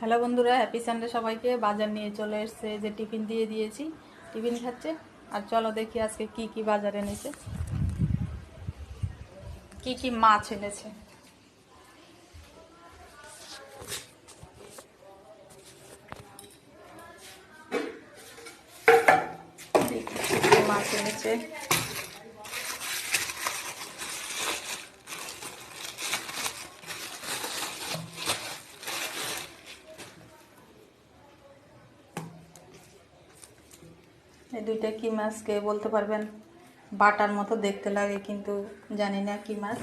Hello বন্ধুরা happy Sunday সবাইকে। বাজার নিয়ে চলে এসছে যে টিফিন দিয়ে দিয়েছি। টিফিন খাচ্ছে। আর চলো দেখি আজকে কি কি বাজার এনেছে। কি কি মাছ এনেছে। মাছ এনেছে। এই দুইটা কি মাছ কে বলতে পারবেন? বাটার মতো দেখতে লাগে, কিন্তু জানি না কি মাছ।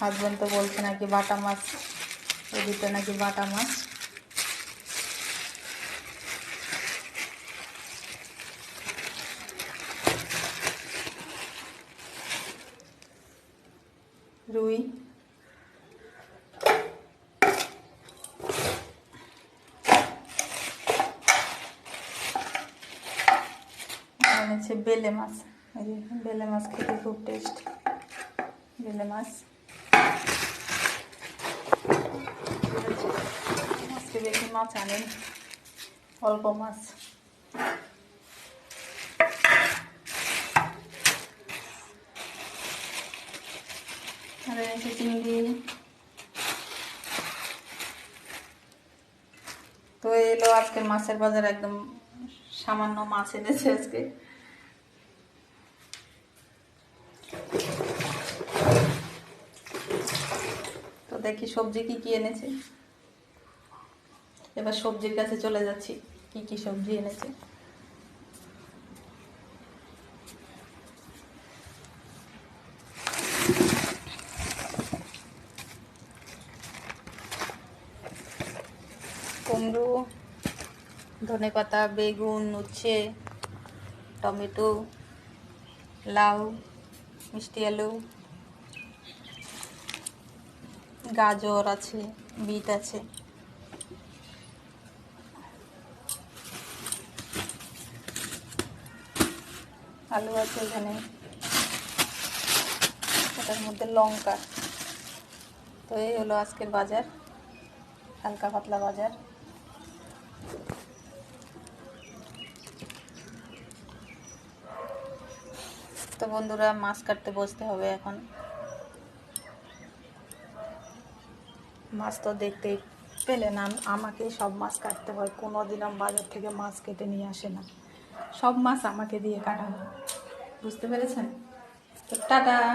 হাজবেন্ড তো বলছে নাকি বাটা মাছ, এই দুটো নাকি বাটা মাছ। রুই। এনেছে বেলে মাছ। বেলে মাছ খেতে খুব টেস্ট বেলে মাছ। আজকে বেশি মাছ আনেন। অল্প মাছ। আর এনেছে চিংড়ি। তো এলো আজকে মাছের বাজার, একদম সামান্য মাছ এনেছে আজকে। তো দেখি সবজি কি কি এনেছে। এবার সবজির কাছে চলে যাচ্ছি, কি কি সবজি এনেছে। কুমড়ো, ধনে পাতা, বেগুন, উচ্ছে, টমেটো, লাউ। মিষ্টি আলু, গাজর আছে, বিট আছে। আলু আছে এখানে। এটার মধ্যে লঙ্কা। তো এই হলো আজকের বাজার, হালকা পাতলা বাজার। তো বন্ধুরা, মাছ কাটতে বসতে হবে এখন। মাছ তো দেখতে পেলে না, আমাকে সব মাছ কাটতে হয়। কোনো দিন বাজার থেকে মাছ কেটে নিয়ে আসে না। সব মাছ আমাকে দিয়ে কাটানো। বুঝতে পেরেছেন? তো টাটা!